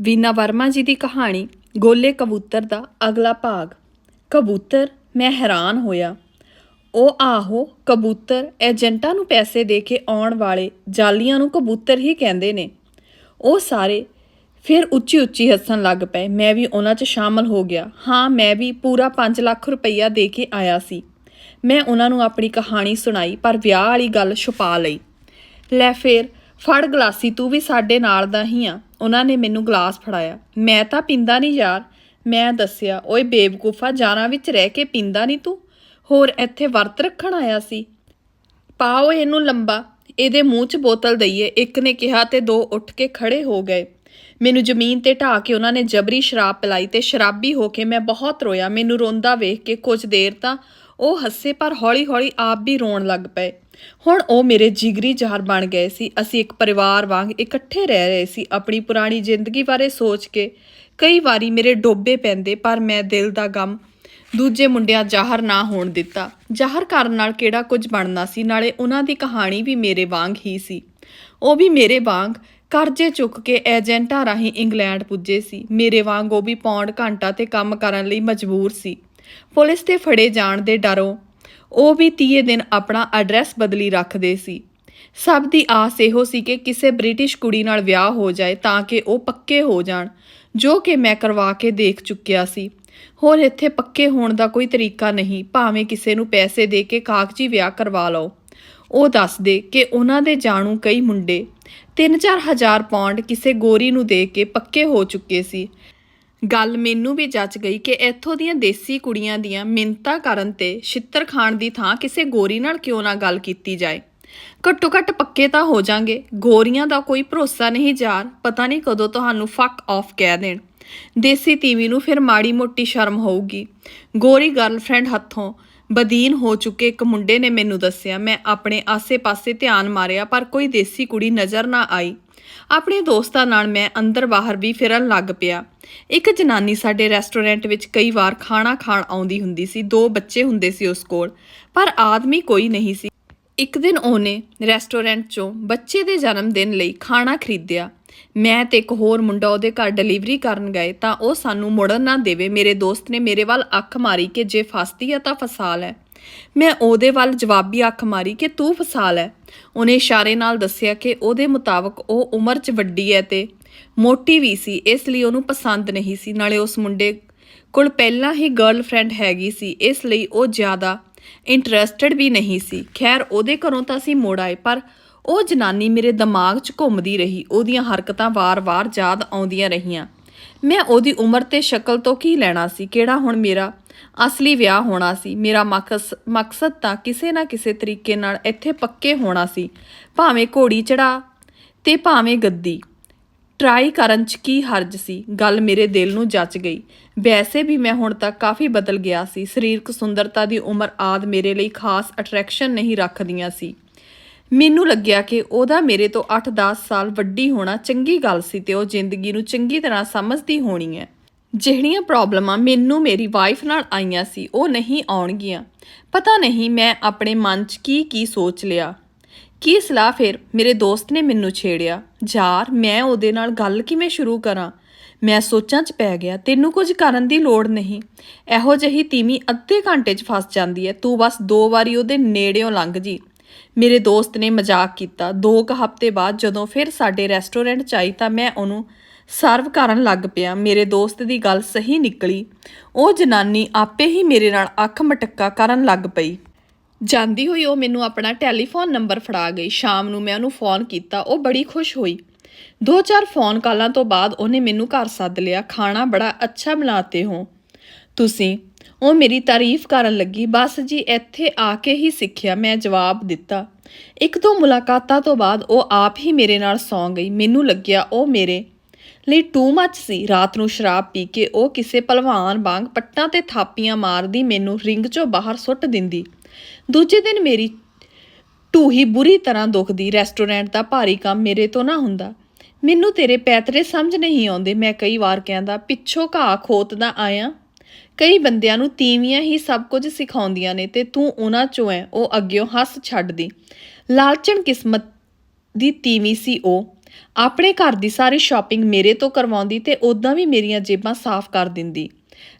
ਵੀਨਾ ਵਰਮਾ ਜੀ ਦੀ ਕਹਾਣੀ, ਗੋਲੇ ਕਬੂਤਰ ਦਾ ਅਗਲਾ ਭਾਗ। ਕਬੂਤਰ, ਮੈਂ ਹੈਰਾਨ ਹੋਇਆ। ਉਹ ਆਹੋ, ਕਬੂਤਰ, ਏਜੰਟਾਂ ਨੂੰ ਪੈਸੇ ਦੇ ਕੇ ਆਉਣ ਵਾਲੇ ਜਾਲੀਆਂ ਨੂੰ ਕਬੂਤਰ ਹੀ ਕਹਿੰਦੇ ਨੇ। ਉਹ ਸਾਰੇ ਫਿਰ ਉੱਚੀ ਉੱਚੀ ਹੱਸਣ ਲੱਗ ਪਏ। ਮੈਂ ਵੀ ਉਹਨਾਂ 'ਚ ਸ਼ਾਮਲ ਹੋ ਗਿਆ। ਹਾਂ, ਮੈਂ ਵੀ ਪੂਰਾ 5 ਲੱਖ ਰੁਪਈਆ ਦੇ ਕੇ ਆਇਆ ਸੀ। ਮੈਂ ਉਹਨਾਂ ਨੂੰ ਆਪਣੀ ਕਹਾਣੀ ਸੁਣਾਈ, ਪਰ ਵਿਆਹ ਵਾਲੀ ਗੱਲ ਛੁਪਾ ਲਈ। ਲੈ ਫੇਰ ਫੜ ਗਲਾਸੀ, ਤੂੰ ਵੀ ਸਾਡੇ ਨਾਲ ਦਾ ਹੀ ਆ। ਉਹਨਾਂ ਨੇ ਮੈਨੂੰ ਗਲਾਸ ਫੜਾਇਆ। ਮੈਂ ਤਾਂ ਪੀਂਦਾ ਨਹੀਂ ਯਾਰ। ਮੈਂ ਦੱਸਿਆ, ਓਏ ਬੇਵਕੂਫਾ ਜਾਣਾ ਵਿੱਚ ਰਹਿ ਕੇ ਪੀਂਦਾ ਨਹੀਂ ਤੂੰ? ਹੋਰ ਇੱਥੇ ਵਰਤ ਰੱਖਣ ਆਇਆ ਸੀ। ਪਾਓ ਇਹਨੂੰ ਲੰਬਾ। ਇਹਦੇ ਮੂੰਹ 'ਚ ਬੋਤਲ ਦਈਏ। ਇੱਕ ਨੇ ਕਿਹਾ ਤੇ ਦੋ ਉੱਠ ਕੇ ਖੜੇ ਹੋ ਗਏ। ਮੈਨੂੰ ਜ਼ਮੀਨ ਤੇ ਢਾ ਕੇ ਉਹਨਾਂ ਨੇ ਜਬਰੀ ਸ਼ਰਾਬ ਪਿਲਾਈ ਤੇ ਸ਼ਰਾਬੀ ਹੋ ਕੇ ਮੈਂ ਬਹੁਤ ਰੋਇਆ। ਮੈਨੂੰ ਰੋਂਦਾ ਵੇਖ ਕੇ ਕੁਝ ਦੇਰ ਤਾਂ ਉਹ ਹੱਸੇ ਪਰ ਹੌਲੀ-ਹੌਲੀ ਆਪ ਵੀ ਰੋਣ ਲੱਗ ਪਏ। ਹੁਣ ਉਹ ਮੇਰੇ ਜਿਗਰੀ ਜਾਰ ਬਣ ਗਏ ਸੀ। ਅਸੀਂ ਇੱਕ ਪਰਿਵਾਰ ਵਾਂਗ ਇਕੱਠੇ ਰਹਿ ਰਹੇ ਸੀ। ਆਪਣੀ ਪੁਰਾਣੀ ਜ਼ਿੰਦਗੀ ਬਾਰੇ ਸੋਚ ਕੇ ਕਈ ਵਾਰੀ ਮੇਰੇ ਡੋਬੇ ਪੈਂਦੇ, ਪਰ ਮੈਂ ਦਿਲ ਦਾ ਗਮ ਦੂਜੇ ਮੁੰਡਿਆਂ ਜ਼ਾਹਰ ਨਾ ਹੋਣ ਦਿੱਤਾ। ਜ਼ਾਹਰ ਕਰਨ ਨਾਲ ਕਿਹੜਾ ਕੁਝ ਬਣਨਾ ਸੀ? ਨਾਲੇ ਉਹਨਾਂ ਦੀ ਕਹਾਣੀ ਵੀ ਮੇਰੇ ਵਾਂਗ ਹੀ ਸੀ। ਉਹ ਵੀ ਮੇਰੇ ਵਾਂਗ ਕਰਜ਼ੇ ਚੁੱਕ ਕੇ ਏਜੰਟਾਂ ਰਾਹੀਂ ਇੰਗਲੈਂਡ ਪੁੱਜੇ ਸੀ। ਮੇਰੇ ਵਾਂਗ ਉਹ ਵੀ ਪੌਂਡ ਘੰਟਾ ਤੇ ਕੰਮ ਕਰਨ ਲਈ ਮਜਬੂਰ ਸੀ। ਪੁਲਿਸ ਤੇ ਫੜੇ ਜਾਣ ਦੇ ਡਰੋਂ ਉਹ ਵੀ ਤੀਏ ਦਿਨ ਆਪਣਾ ਐਡਰੈਸ ਬਦਲੀ ਰੱਖਦੇ ਸੀ। ਸਭ ਦੀ ਆਸ ਇਹੋ ਸੀ ਕਿ ਕਿਸੇ ਬ੍ਰਿਟਿਸ਼ ਕੁੜੀ ਨਾਲ ਵਿਆਹ ਹੋ ਜਾਏ ਤਾਂ ਕਿ ਉਹ ਪੱਕੇ ਹੋ ਜਾਣ, ਜੋ ਕਿ ਮੈਂ ਕਰਵਾ ਕੇ ਦੇਖ ਚੁੱਕਿਆ ਸੀ। ਹੋਰ ਇੱਥੇ ਪੱਕੇ ਹੋਣ ਦਾ ਕੋਈ ਤਰੀਕਾ ਨਹੀਂ, ਭਾਵੇਂ ਕਿਸੇ ਨੂੰ ਪੈਸੇ ਦੇ ਕੇ ਕਾਗਜ਼ੀ ਵਿਆਹ ਕਰਵਾ ਲਓ। ਉਹ ਦੱਸਦੇ ਕਿ ਉਹਨਾਂ ਦੇ ਜਾਣੂ ਕਈ ਮੁੰਡੇ 3-4 ਹਜ਼ਾਰ ਪੌਂਡ ਕਿਸੇ ਗੋਰੀ ਨੂੰ ਦੇ ਕੇ ਪੱਕੇ ਹੋ ਚੁੱਕੇ ਸੀ। ਗੱਲ ਮੈਨੂੰ ਵੀ ਜੱਚ ਗਈ ਕਿ ਇੱਥੋਂ ਦੀਆਂ ਦੇਸੀ ਕੁੜੀਆਂ ਦੀਆਂ ਮਿੰਤਾ ਕਰਨ ਤੇ ਛਿੱਤਰ ਖਾਣ ਦੀ ਥਾਂ ਕਿਸੇ ਗੋਰੀ ਨਾਲ ਕਿਉਂ ਨਾ ਗੱਲ ਕੀਤੀ ਜਾਏ। ਘੱਟੋ ਘੱਟ ਪੱਕੇ ਤਾਂ ਹੋ ਜਾਾਂਗੇ ਗੋਰੀਆਂ ਦਾ ਕੋਈ ਭਰੋਸਾ ਨਹੀਂ ਯਾਰ। ਪਤਾ ਨਹੀਂ ਕਦੋਂ ਤੁਹਾਨੂੰ ਫੱਕ ਆਫ ਕਹਿ ਦੇਣ। ਦੇਸੀ ਤੀਵੀ ਨੂੰ ਫਿਰ ਮਾੜੀ ਮੋਟੀ ਸ਼ਰਮ ਹੋਊਗੀ। ਗੋਰੀ ਗਰਲਫ੍ਰੈਂਡ ਹੱਥੋਂ ਬਦੀਨ ਹੋ ਚੁੱਕੇ ਇੱਕ ਮੁੰਡੇ ਨੇ ਮੈਨੂੰ ਦੱਸਿਆ, ਮੈਂ ਆਪਣੇ ਆਸੇ-ਪਾਸੇ ਧਿਆਨ ਮਾਰਿਆ, ਪਰ ਕੋਈ ਦੇਸੀ ਕੁੜੀ ਨਜ਼ਰ ਨਾ ਆਈ। ਆਪਣੇ ਦੋਸਤਾਂ ਨਾਲ ਮੈਂ ਅੰਦਰ ਬਾਹਰ ਵੀ ਫਿਰਨ ਲੱਗ ਪਿਆ। ਇੱਕ ਜਨਾਨੀ ਸਾਡੇ ਰੈਸਟੋਰੈਂਟ ਵਿੱਚ ਕਈ ਵਾਰ ਖਾਣਾ ਖਾਣ ਆਉਂਦੀ ਹੁੰਦੀ ਸੀ, ਦੋ ਬੱਚੇ ਹੁੰਦੇ ਸੀ ਉਸ ਕੋਲ, ਪਰ ਆਦਮੀ ਕੋਈ ਨਹੀਂ ਸੀ। ਇੱਕ ਦਿਨ ਉਹਨੇ ਰੈਸਟੋਰੈਂਟ 'ਚੋਂ ਬੱਚੇ ਦੇ ਜਨਮ ਦਿਨ ਲਈ ਖਾਣਾ ਖਰੀਦਿਆ। ਮੈਂ ਤੇ ਇੱਕ ਹੋਰ ਮੁੰਡਾ ਉਹਦੇ ਘਰ ਡਿਲੀਵਰੀ ਕਰਨ ਗਏ, ਤਾਂ ਉਹ ਸਾਨੂੰ ਮੁੜਨ ਨਾ ਦੇਵੇ। ਮੇਰੇ ਦੋਸਤ ਨੇ ਮੇਰੇ ਵੱਲ ਅੱਖ ਮਾਰੀ ਕਿ ਜੇ ਫਸਦੀ ਆ ਤਾਂ ਫਸਾ ਲੈ ਮੈਂ ਉਹਦੇ ਵੱਲ ਜਵਾਬੀ ਅੱਖ ਮਾਰੀ ਕਿ ਤੂੰ ਫਸਾ ਲੈ ਉਹਨੇ ਇਸ਼ਾਰੇ ਨਾਲ ਦੱਸਿਆ ਕਿ ਉਹਦੇ ਮੁਤਾਬਕ ਉਹ ਉਮਰ 'ਚ ਵੱਡੀ ਹੈ ਤੇ ਮੋਟੀ ਵੀ ਸੀ, ਇਸ ਲਈ ਉਹਨੂੰ ਪਸੰਦ ਨਹੀਂ ਸੀ। ਨਾਲੇ ਉਸ ਮੁੰਡੇ ਕੋਲ ਪਹਿਲਾਂ ਹੀ ਗਰਲਫ੍ਰੈਂਡ ਹੈਗੀ ਸੀ, ਇਸ ਲਈ ਉਹ ਜ਼ਿਆਦਾ ਇੰਟਰਸਟਿਡ ਵੀ ਨਹੀਂ ਸੀ। ਖੈਰ, ਉਹਦੇ ਘਰੋਂ ਤਾਂ ਅਸੀਂ ਮੋੜ ਆਏ, ਪਰ ਉਹ ਜਨਾਨੀ ਮੇਰੇ ਦਿਮਾਗ 'ਚ ਘੁੰਮਦੀ ਰਹੀ, ਉਹਦੀਆਂ ਹਰਕਤਾਂ ਵਾਰ-ਵਾਰ ਯਾਦ ਆਉਂਦੀਆਂ ਰਹੀਆਂ। ਮੈਂ ਉਹਦੀ ਉਮਰ ਤੇ ਸ਼ਕਲ ਤੋਂ ਕੀ ਲੈਣਾ ਸੀ? ਕਿਹੜਾ ਹੁਣ ਮੇਰਾ ਅਸਲੀ ਵਿਆਹ ਹੋਣਾ ਸੀ? ਮੇਰਾ ਮਕਸ, ਮਕਸਦ ਤਾਂ ਕਿਸੇ ਨਾ ਕਿਸੇ ਤਰੀਕੇ ਨਾਲ ਇੱਥੇ ਪੱਕੇ ਹੋਣਾ ਸੀ। ਭਾਵੇਂ ਘੋੜੀ ਚੜਾ ਤੇ ਭਾਵੇਂ ਗੱਦੀ। ਟਰਾਈ ਕਰਨ ਚ ਕੀ ਹਰਜ ਸੀ? ਗੱਲ ਮੇਰੇ ਦਿਲ ਨੂੰ ਜੱਚ ਗਈ। ਵੈਸੇ ਵੀ ਮੈਂ ਹੁਣ ਤੱਕ ਕਾਫੀ ਬਦਲ ਗਿਆ ਸੀ। ਸਰੀਰਕ ਸੁੰਦਰਤਾ ਦੀ ਉਮਰ ਆਦ ਮੇਰੇ ਲਈ ਖਾਸ ਅਟਰੈਕਸ਼ਨ ਨਹੀਂ ਰੱਖਦੀਆਂ ਸੀ। ਮੈਨੂੰ ਲੱਗਿਆ ਕਿ ਉਹਦਾ ਮੇਰੇ ਤੋਂ 8-10 ਸਾਲ ਵੱਡੀ ਹੋਣਾ ਚੰਗੀ ਗੱਲ ਸੀ ਤੇ ਉਹ ਜ਼ਿੰਦਗੀ ਨੂੰ ਚੰਗੀ ਤਰ੍ਹਾਂ ਸਮਝਦੀ ਹੋਣੀ ਹੈ। ਜਿਹੜੀਆਂ ਪ੍ਰੋਬਲਮਾਂ ਮੈਨੂੰ ਮੇਰੀ ਵਾਈਫ ਨਾਲ ਆਈਆਂ ਸੀ, ਉਹ ਨਹੀਂ ਆਉਣਗੀਆਂ। ਪਤਾ ਨਹੀਂ ਮੈਂ ਆਪਣੇ ਮਨ 'ਚ ਕੀ ਕੀ ਸੋਚ ਲਿਆ। ਕੀ ਸਲਾਹ ਫਿਰ ਮੇਰੇ ਦੋਸਤ ਨੇ ਮੈਨੂੰ ਛੇੜਿਆ? ਯਾਰ, ਮੈਂ ਉਹਦੇ ਨਾਲ ਗੱਲ ਕਿਵੇਂ ਸ਼ੁਰੂ ਕਰਾਂ? ਮੈਂ ਸੋਚਾਂ 'ਚ ਪੈ ਗਿਆ, ਤੈਨੂੰ ਕੁਝ ਕਰਨ ਦੀ ਲੋੜ ਨਹੀਂ। ਇਹੋ ਜਿਹੀ ਤੀਵੀਂ ਅੱਧੇ ਘੰਟੇ 'ਚ ਫਸ ਜਾਂਦੀ ਹੈ। ਤੂੰ ਬਸ ਦੋ ਵਾਰੀ ਉਹਦੇ ਨੇੜਿਓਂ ਲੰਘ ਜੀ। ਮੇਰੇ ਦੋਸਤ ਨੇ ਮਜ਼ਾਕ ਕੀਤਾ। ਦੋ ਕੁ ਹਫ਼ਤੇ ਬਾਅਦ ਜਦੋਂ ਫਿਰ ਸਾਡੇ ਰੈਸਟੋਰੈਂਟ 'ਚ ਆਈ ਤਾਂ ਮੈਂ ਉਹਨੂੰ ਸਰਵ ਕਰਨ ਲੱਗ ਪਿਆ। ਮੇਰੇ ਦੋਸਤ ਦੀ ਗੱਲ ਸਹੀ ਨਿਕਲੀ। ਉਹ ਜਨਾਨੀ ਆਪੇ ਹੀ ਮੇਰੇ ਨਾਲ ਅੱਖ ਮਟੱਕਾ ਕਰਨ ਲੱਗ ਪਈ। ਜਾਂਦੀ ਹੋਈ ਉਹ ਮੈਨੂੰ ਆਪਣਾ ਟੈਲੀਫੋਨ ਨੰਬਰ ਫੜਾ ਗਈ। ਸ਼ਾਮ ਨੂੰ ਮੈਂ ਉਹਨੂੰ ਫੋਨ ਕੀਤਾ। ਉਹ ਬੜੀ ਖੁਸ਼ ਹੋਈ। ਦੋ ਚਾਰ ਫੋਨ ਕਾਲਾਂ ਤੋਂ ਬਾਅਦ ਉਹਨੇ ਮੈਨੂੰ ਘਰ ਸੱਦ ਲਿਆ। ਖਾਣਾ ਬੜਾ ਅੱਛਾ ਬਣਾਤੇ ਹੋ। ਤੁਸੀਂ ਉਹ ਮੇਰੀ ਤਾਰੀਫ ਕਰਨ ਲੱਗੀ। ਬਸ ਜੀ, ਇੱਥੇ ਆ ਕੇ ਹੀ ਸਿੱਖਿਆ, ਮੈਂ ਜਵਾਬ ਦਿੱਤਾ। ਇੱਕ ਦੋ ਮੁਲਾਕਾਤਾਂ ਤੋਂ ਬਾਅਦ ਉਹ ਆਪ ਹੀ ਮੇਰੇ ਨਾਲ ਸੌਂ ਗਈ। ਮੈਨੂੰ ਲੱਗਿਆ ਉਹ ਮੇਰੇ ਲਈ ਟੂ ਮੱਚ ਸੀ। ਰਾਤ ਨੂੰ ਸ਼ਰਾਬ ਪੀ ਕੇ ਉਹ ਕਿਸੇ ਪਹਿਲਵਾਨ ਵਾਂਗ ਪੱਟਾਂ ਤੇ ਥਾਪੀਆਂ ਮਾਰਦੀ ਮੈਨੂੰ ਰਿੰਗ 'ਚੋਂ ਬਾਹਰ ਸੁੱਟ ਦਿੰਦੀ। ਦੂਜੇ ਦਿਨ ਮੇਰੀ ਟੂਹੀ ਬੁਰੀ ਤਰ੍ਹਾਂ ਦੁਖਦੀ। ਰੈਸਟੋਰੈਂਟ ਦਾ ਭਾਰੀ ਕੰਮ ਮੇਰੇ ਤੋਂ ਨਾ ਹੁੰਦਾ। ਮੈਨੂੰ ਤੇਰੇ ਪੈਤਰੇ ਸਮਝ ਨਹੀਂ ਆਉਂਦੇ। ਮੈਂ ਕਈ ਵਾਰ ਕਹਿੰਦਾ, ਪਿੱਛੋਂ ਘਾਹ ਖੋਤਦਾ ਆਇਆ। ਕਈ ਬੰਦਿਆਂ ਨੂੰ ਤੀਵੀਆਂ ਹੀ ਸਭ ਕੁਝ ਸਿਖਾਉਂਦੀਆਂ ਨੇ ਤੇ ਤੂੰ ਉਹਨਾਂ ਚੋਂ ਐ, ਉਹ ਅੱਗਿਓਂ ਹੱਸ ਛੱਡਦੀ। ਲਾਲਚਣ ਕਿਸਮਤ ਦੀ ਤੀਵੀਂ ਸੀ ਉਹ। ਆਪਣੇ ਘਰ ਦੀ ਸਾਰੀ ਸ਼ਾਪਿੰਗ ਮੇਰੇ ਤੋਂ ਕਰਵਾਉਂਦੀ ਤੇ ਉਦਾਂ ਵੀ ਮੇਰੀਆਂ ਜੇਬਾਂ ਸਾਫ਼ ਕਰ ਦਿੰਦੀ।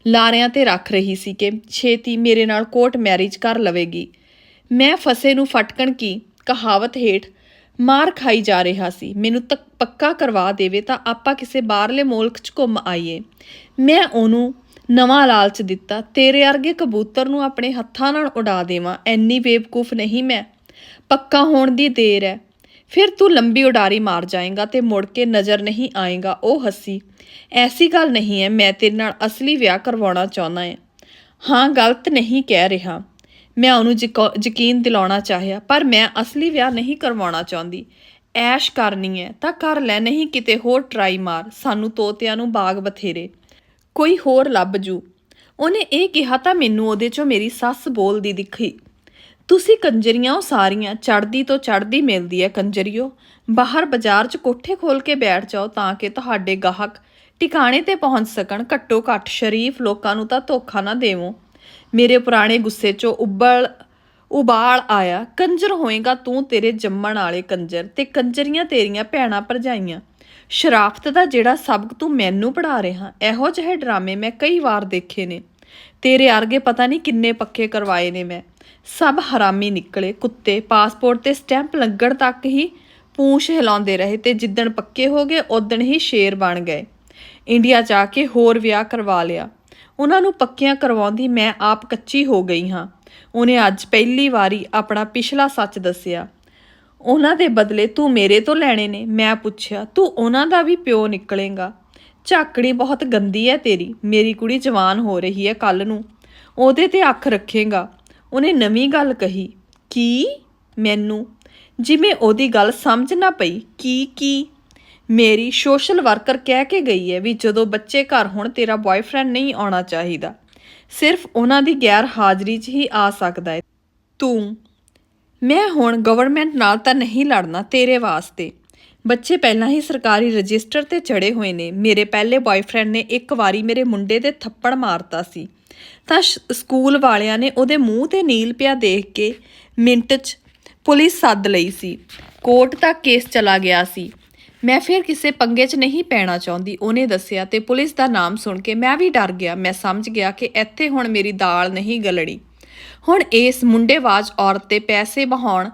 ਲਾਰਿਆਂ ਤੇ ਰੱਖ ਰਹੀ ਸੀ ਕਿ ਛੇਤੀ ਮੇਰੇ ਨਾਲ ਕੋਰਟ ਮੈਰਿਜ ਕਰ ਲਵੇਗੀ। ਮੈਂ ਫਸੇ ਨੂੰ ਫਟਕਣ ਕੀ ਕਹਾਵਤ ਹੇਠ ਮਾਰ ਖਾਈ ਜਾ ਰਿਹਾ ਸੀ। ਮੈਨੂੰ ਤੱਕ ਪੱਕਾ ਕਰਵਾ ਦੇਵੇ ਤਾਂ ਆਪਾਂ ਕਿਸੇ ਬਾਹਰਲੇ ਮੁਲਕ 'ਚ ਘੁੰਮ ਆਈਏ। ਮੈਂ ਉਹਨੂੰ ਨਵਾਂ ਲਾਲਚ ਦਿੱਤਾ, ਤੇਰੇ ਵਰਗੇ ਕਬੂਤਰ ਨੂੰ ਆਪਣੇ ਹੱਥਾਂ ਨਾਲ ਉਡਾ ਦੇਵਾਂ, ਐਨੀ ਬੇਵਕੂਫ ਨਹੀਂ ਮੈਂ। ਪੱਕਾ ਹੋਣ ਦੀ ਦੇਰ ਹੈ ਫਿਰ ਤੂੰ ਲੰਬੀ ਉਡਾਰੀ ਮਾਰ ਜਾਏਗਾ ਤੇ ਮੁੜ ਕੇ ਨਜ਼ਰ ਨਹੀਂ ਆਏਗਾ, ਉਹ ਹੱਸੀ। ਐਸੀ ਗੱਲ ਨਹੀਂ ਹੈ ਮੈਂ ਤੇਰੇ ਨਾਲ ਅਸਲੀ ਵਿਆਹ ਕਰਵਾਉਣਾ ਚਾਹੁੰਦਾ ਹਾਂ ਹਾਂ, ਗਲਤ ਨਹੀਂ ਕਹਿ ਰਿਹਾ। ਮੈਂ ਉਹਨੂੰ ਯਕੋ- ਯਕੀਨ ਦਿਲਾਉਣਾ ਚਾਹਿਆ, ਪਰ ਮੈਂ ਅਸਲੀ ਵਿਆਹ ਨਹੀਂ ਕਰਵਾਉਣਾ ਚਾਹੁੰਦੀ। ਐਸ਼ ਕਰਨੀ ਹੈ ਤਾਂ ਕਰ ਲੈ, ਨਹੀਂ ਕਿਤੇ ਹੋਰ ਟਰਾਈ ਮਾਰ, ਸਾਨੂੰ ਤੋਤਿਆਂ ਨੂੰ ਬਾਗ ਬਥੇਰੇ। ਕੋਈ ਹੋਰ ਲੱਭ ਜੂ। ਉਹਨੇ ਇਹ ਕਿਹਾ ਤਾਂ ਮੈਨੂੰ ਉਹਦੇ ਚੋਂ ਮੇਰੀ ਸੱਸ ਬੋਲਦੀ ਦਿਖੀ। ਤੁਸੀਂ ਕੰਜਰੀਆਂ ਉਹ ਸਾਰੀਆਂ ਚੜਦੀ ਤੋਂ ਚੜਦੀ ਮਿਲਦੀ ਹੈ ਕੰਜਰੀਓ। ਬਾਹਰ ਬਾਜ਼ਾਰ 'ਚ ਕੋਠੇ ਖੋਲ ਕੇ ਬੈਠ ਜਾਓ ਤਾਂ ਕਿ ਤੁਹਾਡੇ ਗਾਹਕ ਟਿਕਾਣੇ ਤੇ ਪਹੁੰਚ ਸਕਣ, ਘੱਟੋ ਘੱਟ ਸ਼ਰੀਫ ਲੋਕਾਂ ਨੂੰ ਤਾਂ ਧੋਖਾ ਨਾ ਦੇਵੋ। ਮੇਰੇ ਪੁਰਾਣੇ ਗੁੱਸੇ 'ਚੋਂ ਉੱਬਲ, ਉਬਾਲ ਆਇਆ, ਕੰਜਰ ਹੋਏਗਾ ਤੂੰ ਤੇਰੇ ਜੰਮਣ ਵਾਲੇ ਕੰਜਰ ਤੇ ਕੰਜਰੀਆਂ ਤੇਰੀਆਂ ਭੈਣਾਂ ਭਰਜਾਈਆਂ। ਸ਼ਰਾਫਤ ਦਾ ਜਿਹੜਾ ਸਬਕ ਤੂੰ ਮੈਨੂੰ ਪੜਾ ਰਿਹਾ, ਇਹੋ ਜਿਹੇ ਡਰਾਮੇ ਮੈਂ ਕਈ ਵਾਰ ਦੇਖੇ ਨੇ। ਤੇਰੇ ਅਰਗੇ ਪਤਾ ਨਹੀਂ ਕਿੰਨੇ ਪੱਕੇ ਕਰਵਾਏ ਨੇ ਮੈਂ। ਸਭ ਹਰਾਮੀ ਨਿਕਲੇ, ਕੁੱਤੇ ਪਾਸਪੋਰਟ ਤੇ ਸਟੈਂਪ ਲੱਗਣ ਤੱਕ ਹੀ ਪੂੰਛ ਹਿਲਾਉਂਦੇ ਰਹੇ ਤੇ ਜਿੱਦਣ ਪੱਕੇ ਹੋ ਗਏ ਉਦਣ ਹੀ ਸ਼ੇਰ ਬਣ ਗਏ। ਇੰਡੀਆ ਜਾ ਕੇ ਹੋਰ ਵਿਆਹ ਕਰਵਾ ਲਿਆ। ਉਹਨਾਂ ਨੂੰ ਪੱਕਿਆਂ ਕਰਵਾਉਂਦੀ ਮੈਂ ਆਪ ਕੱਚੀ ਹੋ ਗਈ ਹਾਂ। ਉਹਨੇ ਅੱਜ ਪਹਿਲੀ ਵਾਰੀ ਆਪਣਾ ਪਿਛਲਾ ਸੱਚ ਦੱਸਿਆ। ਉਹਨਾਂ ਦੇ ਬਦਲੇ ਤੂੰ ਮੇਰੇ ਤੋਂ ਲੈਣੇ ਨੇ, ਮੈਂ ਪੁੱਛਿਆ, ਤੂੰ ਉਹਨਾਂ ਦਾ ਵੀ ਪਿਓ ਨਿਕਲੇਗਾ? ਝਾਕਣੀ ਬਹੁਤ ਗੰਦੀ ਹੈ ਤੇਰੀ, ਮੇਰੀ ਕੁੜੀ ਜਵਾਨ ਹੋ ਰਹੀ ਹੈ ਕੱਲ ਨੂੰ। ਉਹਦੇ ਤੇ ਅੱਖ ਰੱਖੇਗਾ। ਉਹਨੇ ਨਵੀਂ ਗੱਲ ਕਹੀ, ਕੀ? ਮੈਨੂੰ? ਜਿਵੇਂ ਉਹਦੀ ਗੱਲ ਸਮਝ ਨਾ ਪਈ, ਕੀ ਕੀ? ਮੇਰੀ ਸੋਸ਼ਲ ਵਰਕਰ ਕਹਿ ਕੇ ਗਈ ਹੈ ਵੀ ਜਦੋਂ ਬੱਚੇ ਘਰ ਹੋਣ, ਤੇਰਾ ਬॉयਫ੍ਰੈਂਡ ਨਹੀਂ ਆਉਣਾ ਚਾਹੀਦਾ। ਸਿਰਫ ਉਹਨਾਂ ਦੀ ਗੈਰ ਹਾਜ਼ਰੀ 'ਚ ਹੀ ਆ ਸਕਦਾ ਹੈ ਤੂੰ ਮੈਂ ਹੁਣ ਗਵਰਨਮੈਂਟ ਨਾਲ ਤਾਂ ਨਹੀਂ ਲੜਨਾ ਤੇਰੇ ਵਾਸਤੇ। ਬੱਚੇ ਪਹਿਲਾਂ ਹੀ ਸਰਕਾਰੀ ਰਜਿਸਟਰ ਤੇ ਚੜੇ ਹੋਏ ਨੇ। ਮੇਰੇ ਪਹਿਲੇ ਬॉयਫ੍ਰੈਂਡ ਨੇ ਇੱਕ ਵਾਰੀ ਮੇਰੇ ਮੁੰਡੇ ਦੇ ਥੱਪੜ ਮਾਰਤਾ ਸੀ। ਤਾਂ ਸ਼- ਸਕੂਲ ਵਾਲਿਆਂ ਨੇ ਉਹਦੇ ਮੂੰਹ ਤੇ ਨੀਲ ਪਿਆ ਦੇਖ ਕੇ ਮਿੰਟ 'ਚ ਪੁਲਿਸ ਸੱਦ ਲਈ ਸੀ। ਕੋਰਟ ਤੱਕ ਕੇਸ ਚਲਾ ਗਿਆ ਸੀ। ਮੈਂ ਫਿਰ ਕਿਸੇ ਪੰਗੇ 'ਚ ਨਹੀਂ ਪੈਣਾ ਚਾਹੁੰਦੀ, ਉਹਨੇ ਦੱਸਿਆ ਤੇ ਪੁਲਿਸ ਦਾ ਨਾਮ ਸੁਣ ਕੇ ਮੈਂ ਵੀ ਡਰ ਗਿਆ। ਮੈਂ ਸਮਝ ਗਿਆ ਕਿ ਇੱਥੇ ਹੁਣ ਮੇਰੀ ਦਾਲ ਨਹੀਂ ਗਲੜੀ ਹੁਣ ਇਸ ਮੁੰਡੇਵਾਜ ਔਰਤ ਤੇ ਪੈਸੇ ਬਹਾਉਣ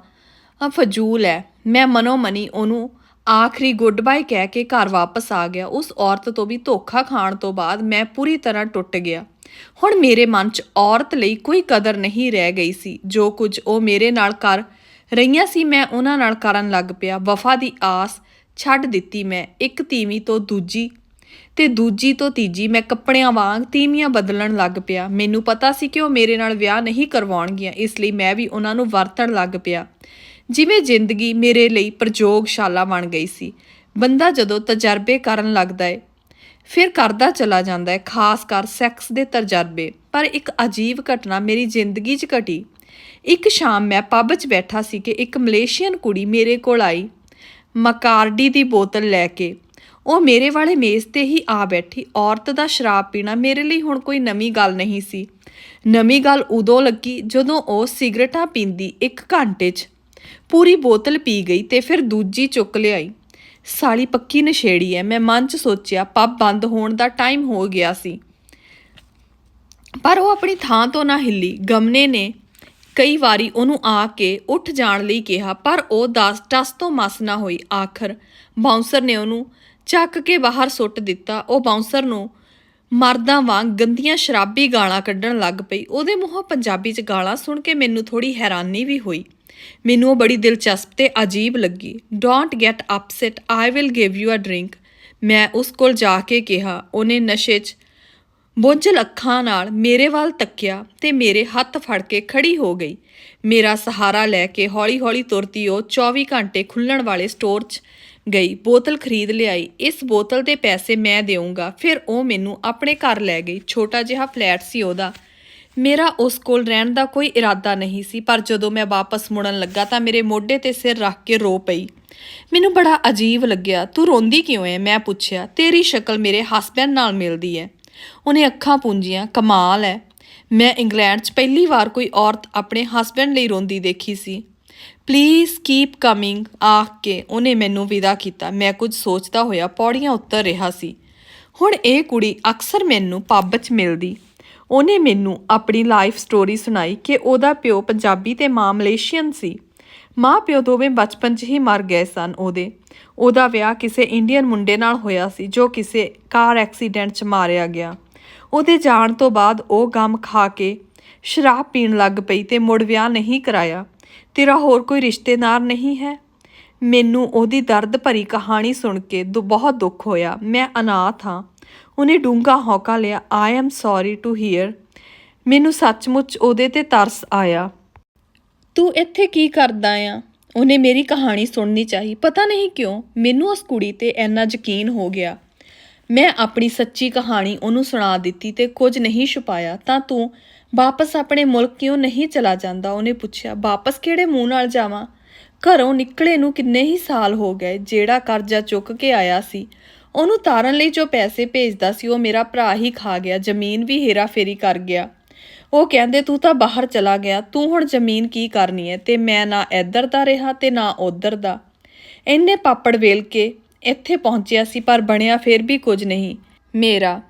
ਫਜ਼ੂਲ ਹੈ ਮੈਂ ਮਨੋ ਮਨੀ ਉਹਨੂੰ ਆਖਰੀ ਗੁੱਡ ਬਾਏ ਕਹਿ ਕੇ ਘਰ ਵਾਪਸ ਆ ਗਿਆ। ਉਸ ਔਰਤ ਤੋਂ ਵੀ ਧੋਖਾ ਖਾਣ ਤੋਂ ਬਾਅਦ ਮੈਂ ਪੂਰੀ ਤਰ੍ਹਾਂ ਟੁੱਟ ਗਿਆ। ਹੁਣ ਮੇਰੇ ਮਨ 'ਚ ਔਰਤ ਲਈ ਕੋਈ ਕਦਰ ਨਹੀਂ ਰਹਿ ਗਈ ਸੀ। ਜੋ ਕੁਝ ਉਹ ਮੇਰੇ ਨਾਲ ਕਰ ਰਹੀਆਂ ਸੀ, ਮੈਂ ਉਹਨਾਂ ਨਾਲ ਕਰਨ ਲੱਗ ਪਿਆ। ਵਫਾ ਦੀ ਆਸ ਛੱਡ ਦਿੱਤੀ ਮੈਂ। ਇੱਕ ਤੀਵੀਂ ਤੋਂ ਦੂਜੀ ਤੇ ਦੂਜੀ ਤੋਂ ਤੀਜੀ ਮੈਂ ਕੱਪੜਿਆਂ ਵਾਂਗ ਤੀਵੀਆਂ ਬਦਲਣ ਲੱਗ ਪਿਆ। ਮੈਨੂੰ ਪਤਾ ਸੀ ਕਿ ਉਹ ਮੇਰੇ ਨਾਲ ਵਿਆਹ ਨਹੀਂ ਕਰਵਾਉਣਗੀਆਂ, ਇਸ ਲਈ ਮੈਂ ਵੀ ਉਹਨਾਂ ਨੂੰ ਵਰਤਣ ਲੱਗ ਪਿਆ। ਜਿਵੇਂ ਜ਼ਿੰਦਗੀ ਮੇਰੇ ਲਈ ਪ੍ਰਯੋਗਸ਼ਾਲਾ ਬਣ ਗਈ ਸੀ। ਬੰਦਾ ਜਦੋਂ ਤਜਰਬੇ ਕਰਨ ਲੱਗਦਾ ਏ, ਫਿਰ ਕਰਦਾ ਚਲਾ ਜਾਂਦਾ ਹੈ ਖਾਸ ਕਰ ਸੈਕਸ ਦੇ ਤਜਰਬੇ। ਪਰ ਇੱਕ ਅਜੀਬ ਘਟਨਾ ਮੇਰੀ ਜ਼ਿੰਦਗੀ 'ਚ ਘਟੀ। ਇੱਕ ਸ਼ਾਮ ਮੈਂ ਪੱਬ 'ਚ ਬੈਠਾ ਸੀ ਕਿ ਇੱਕ ਮਲੇਸ਼ੀਅਨ ਕੁੜੀ ਮੇਰੇ ਕੋਲ ਆਈ, ਮਕਾਰਡੀ ਦੀ ਬੋਤਲ ਲੈ ਕੇ। ਉਹ ਮੇਰੇ ਵਾਲੇ ਮੇਜ਼ ਤੇ ਹੀ ਆ ਬੈਠੀ। ਔਰਤ ਦਾ ਸ਼ਰਾਬ ਪੀਣਾ ਮੇਰੇ ਲਈ ਹੁਣ ਕੋਈ ਨਵੀਂ ਗੱਲ ਨਹੀਂ ਸੀ। ਨਵੀਂ ਗੱਲ ਉਦੋਂ ਲੱਗੀ ਜਦੋਂ ਉਹ ਸਿਗਰਟਾਂ ਪੀਂਦੀ ਇੱਕ ਘੰਟੇ 'ਚ। ਪੂਰੀ ਬੋਤਲ ਪੀ ਗਈ ਤੇ ਫਿਰ ਦੂਜੀ ਚੁੱਕ ਲਿਆਈ। ਸਾਲੀ ਪੱਕੀ ਨਸ਼ੇੜੀ ਐ, ਮੈਂ ਮਨ 'ਚ ਸੋਚਿਆ, ਪੱਬ ਬੰਦ ਹੋਣ ਦਾ ਟਾਈਮ ਹੋ ਗਿਆ ਸੀ। ਪਰ ਉਹ ਆਪਣੀ ਥਾਂ ਤੋਂ ਨਾ ਹਿੱਲੀ। ਗਮਨੇ ਨੇ ਕਈ ਵਾਰੀ ਉਹਨੂੰ ਆ ਕੇ ਉੱਠ ਜਾਣ ਲਈ ਕਿਹਾ, ਪਰ ਉਹ ਦਸ ਟਸ ਤੋਂ ਮਸ ਨਾ ਹੋਈ। ਆਖਰ ਬਾਉਂਸਰ ਨੇ ਉਹਨੂੰ ਚੱਕ ਕੇ ਬਾਹਰ ਸੁੱਟ ਦਿੱਤਾ। ਉਹ ਬਾਉਂਸਰ ਨੂੰ ਮਰਦਾਂ ਵਾਂਗ ਗੰਦੀਆਂ ਸ਼ਰਾਬੀ ਗਾਲਾਂ ਕੱਢਣ ਲੱਗ ਪਈ। ਉਹਦੇ ਮੂੰਹੋਂ ਪੰਜਾਬੀ 'ਚ ਗਾਲਾਂ ਸੁਣ ਕੇ ਮੈਨੂੰ ਥੋੜੀ ਹੈਰਾਨੀ ਵੀ ਹੋਈ। ਮੈਨੂੰ ਉਹ ਬੜੀ ਦਿਲਚਸਪ ਤੇ ਅਜੀਬ ਲੱਗੀ। Don't get upset I will give you a drink ਮੈਂ ਉਸ ਕੋਲ ਜਾ ਕੇ ਕਿਹਾ। ਉਹਨੇ ਨਸ਼ੇ 'ਚ ਬੋਝਲ ਅੱਖਾਂ ਨਾਲ ਮੇਰੇ ਵੱਲ ਤੱਕਿਆ ਤੇ ਮੇਰੇ ਹੱਥ ਫੜ ਕੇ ਖੜੀ ਹੋ ਗਈ। ਮੇਰਾ ਸਹਾਰਾ ਲੈ ਕੇ ਹੌਲੀ-ਹੌਲੀ ਤੁਰਦੀ ਉਹ 24 ਘੰਟੇ ਖੁੱਲਣ ਵਾਲੇ ਸਟੋਰ 'ਚ ਗਈ, ਬੋਤਲ ਖਰੀਦ ਲਿਆਈ, ਇਸ ਬੋਤਲ ਦੇ ਪੈਸੇ ਮੈਂ ਦੇਵਾਂਗਾ ਫਿਰ ਉਹ ਮੈਨੂੰ ਆਪਣੇ ਘਰ ਲੈ ਗਈ, ਛੋਟਾ ਜਿਹਾ ਫਲੈਟ ਸੀ ਉਹਦਾ। ਮੇਰਾ ਉਸ ਕੋਲ ਰਹਿਣ ਦਾ ਕੋਈ ਇਰਾਦਾ ਨਹੀਂ ਸੀ, ਪਰ ਜਦੋਂ ਮੈਂ ਵਾਪਸ ਮੁੜਨ ਲੱਗਾ ਤਾਂ ਮੇਰੇ ਮੋਢੇ ਤੇ ਸਿਰ ਰੱਖ ਕੇ ਰੋ ਪਈ। ਮੈਨੂੰ ਬੜਾ ਅਜੀਬ ਲੱਗਿਆ, ਤੂੰ ਰੋਂਦੀ ਕਿਉਂ ਐ? ਮੈਂ ਪੁੱਛਿਆ, ਤੇਰੀ ਸ਼ਕਲ ਮੇਰੇ ਹਸਬੈਂਡ ਨਾਲ ਮਿਲਦੀ ਐ। ਉਹਨੇ ਅੱਖਾਂ ਪੂੰਝੀਆਂ ਕਮਾਲ ਐ। ਮੈਂ ਇੰਗਲੈਂਡ 'ਚ ਪਹਿਲੀ ਵਾਰ ਕੋਈ ਔਰਤ ਆਪਣੇ ਹਸਬੈਂਡ ਲਈ ਰੋਂਦੀ ਦੇਖੀ ਸੀ। ਪਲੀਜ਼ ਕੀਪ ਕਮਿੰਗ ਆਖ ਕੇ ਉਹਨੇ ਮੈਨੂੰ ਵਿਦਾ ਕੀਤਾ। ਮੈਂ ਕੁਝ ਸੋਚਦਾ ਹੋਇਆ ਪੌੜੀਆਂ ਉੱਤਰ ਰਿਹਾ ਸੀ। ਹੁਣ ਇਹ ਕੁੜੀ ਅਕਸਰ ਮੈਨੂੰ ਪੱਬ 'ਚ ਮਿਲਦੀ। ਉਹਨੇ ਮੈਨੂੰ ਆਪਣੀ ਲਾਈਫ ਸਟੋਰੀ ਸੁਣਾਈ ਕਿ ਉਹਦਾ ਪਿਓ ਪੰਜਾਬੀ ਤੇ ਮਾਂ ਮਲੇਸ਼ੀਅਨ ਸੀ। ਮਾਂ ਪਿਓ ਦੋਵੇਂ ਬਚਪਨ 'ਚ ਹੀ ਮਰ ਗਏ ਸਨ ਉਹਦੇ। ਉਹਦਾ ਵਿਆਹ ਕਿਸੇ ਇੰਡੀਅਨ ਮੁੰਡੇ ਨਾਲ ਹੋਇਆ ਸੀ ਜੋ ਕਿਸੇ ਕਾਰ ਐਕਸੀਡੈਂਟ 'ਚ ਮਾਰਿਆ ਗਿਆ। ਉਹਦੇ ਜਾਣ ਤੋਂ ਬਾਅਦ ਉਹ ਗਮ ਖਾ ਕੇ ਸ਼ਰਾਬ ਪੀਣ ਲੱਗ ਪਈ ਤੇ ਮੁੜ ਵਿਆਹ ਨਹੀਂ ਕਰਾਇਆ। ਤੇਰਾ ਹੋਰ ਕੋਈ ਰਿਸ਼ਤੇਦਾਰ ਨਹੀਂ ਹੈ? ਮੈਨੂੰ ਉਹਦੀ ਦਰਦ ਭਰੀ ਕਹਾਣੀ ਸੁਣ ਕੇ ਬਹੁਤ ਦੁੱਖ ਹੋਇਆ। ਮੈਂ ਅਨਾਥ ਹਾਂ। ਉਹਨੇ ਡੂੰਘਾ ਹੌਕਾ ਲਿਆ I am sorry to hear ਮੈਨੂੰ ਸੱਚਮੁੱਚ ਉਹਦੇ ਤੇ ਤਰਸ ਆਇਆ। ਤੂੰ ਇੱਥੇ ਕੀ ਕਰਦਾ ਆ? ਉਹਨੇ ਮੇਰੀ ਕਹਾਣੀ ਸੁਣਨੀ ਚਾਹੀ। ਪਤਾ ਨਹੀਂ ਕਿਉਂ, ਮੈਨੂੰ ਉਸ ਕੁੜੀ ਤੇ ਇੰਨਾ ਯਕੀਨ ਹੋ ਗਿਆ। ਮੈਂ ਆਪਣੀ ਸੱਚੀ ਕਹਾਣੀ ਉਹਨੂੰ ਸੁਣਾ ਦਿੱਤੀ ਤੇ ਕੁਝ ਨਹੀਂ ਛੁਪਾਇਆ। ਤਾਂ ਤੂੰ ਵਾਪਸ ਆਪਣੇ ਮੁਲਕ ਕਿਉਂ ਨਹੀਂ ਚਲਾ ਜਾਂਦਾ? ਉਹਨੇ ਪੁੱਛਿਆ, ਵਾਪਸ ਕਿਹੜੇ ਮੂੰਹ ਨਾਲ ਜਾਵਾਂ? ਘਰੋਂ ਨਿਕਲੇ ਨੂੰ ਕਿੰਨੇ ਹੀ ਸਾਲ ਹੋ ਗਏ, ਜਿਹੜਾ ਕਰਜ਼ਾ ਚੁੱਕ ਕੇ ਆਇਆ ਸੀ। ਉਹਨੂੰ ਤਾਰਨ ਲਈ ਜੋ ਪੈਸੇ ਭੇਜਦਾ ਸੀ, ਉਹ ਮੇਰਾ ਭਰਾ ਹੀ ਖਾ ਗਿਆ, ਜ਼ਮੀਨ ਵੀ ਹੇਰਾਫੇਰੀ ਕਰ ਗਿਆ। ਉਹ ਕਹਿੰਦੇ, ਤੂੰ ਤਾਂ ਬਾਹਰ ਚਲਾ ਗਿਆ, ਤੂੰ ਹੁਣ ਜ਼ਮੀਨ ਕੀ ਕਰਨੀ ਹੈ? ਤੇ ਮੈਂ ਨਾ ਇੱਧਰ ਦਾ ਰਿਹਾ ਤੇ ਨਾ ਉੱਧਰ ਦਾ। ਇੰਨੇ ਪਾਪੜ ਵੇਲ ਕੇ ਇੱਥੇ ਪਹੁੰਚਿਆ ਸੀ, ਪਰ ਬਣਿਆ ਫਿਰ ਵੀ ਕੁਝ ਨਹੀਂ। ਮੇਰਾ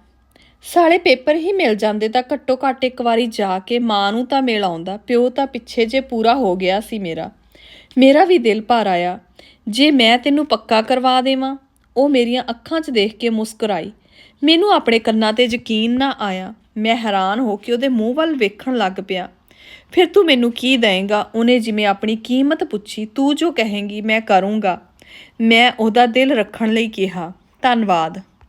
ਸਾਲੇ ਪੇਪਰ ਹੀ ਮਿਲ ਜਾਂਦੇ ਤਾਂ ਘੱਟੋ ਘੱਟ ਇੱਕ ਵਾਰੀ ਜਾ ਕੇ ਮਾਂ ਨੂੰ ਤਾਂ ਮਿਲ ਆਉਂਦਾ, ਪਿਓ ਤਾਂ ਪਿੱਛੇ ਜੇ ਪੂਰਾ ਹੋ ਗਿਆ ਸੀ ਮੇਰਾ। ਮੇਰਾ ਵੀ ਦਿਲ ਭਰ ਆਇਆ, ਜੇ ਮੈਂ ਤੈਨੂੰ ਪੱਕਾ ਕਰਵਾ ਦੇਵਾਂ, ਉਹ ਮੇਰੀਆਂ ਅੱਖਾਂ 'ਚ ਦੇਖ ਕੇ ਮੁਸਕਰਾਈ। ਮੈਨੂੰ ਆਪਣੇ ਕੰਨਾਂ ਤੇ ਯਕੀਨ ਨਾ ਆਇਆ, ਮੈਂ ਹੈਰਾਨ ਹੋ ਕੇ ਉਹਦੇ ਮੂੰਹ ਵੱਲ ਵੇਖਣ ਲੱਗ ਪਿਆ। ਫਿਰ ਤੂੰ ਮੈਨੂੰ ਕੀ ਦੇਵੇਂਗਾ? ਉਹਨੇ ਜਿਵੇਂ ਆਪਣੀ ਕੀਮਤ ਪੁੱਛੀ, ਤੂੰ ਜੋ ਕਹੇਂਗੀ ਮੈਂ ਕਰੂੰਗਾ। ਮੈਂ ਉਹਦਾ ਦਿਲ ਰੱਖਣ ਲਈ ਕਿਹਾ, ਧੰਨਵਾਦ।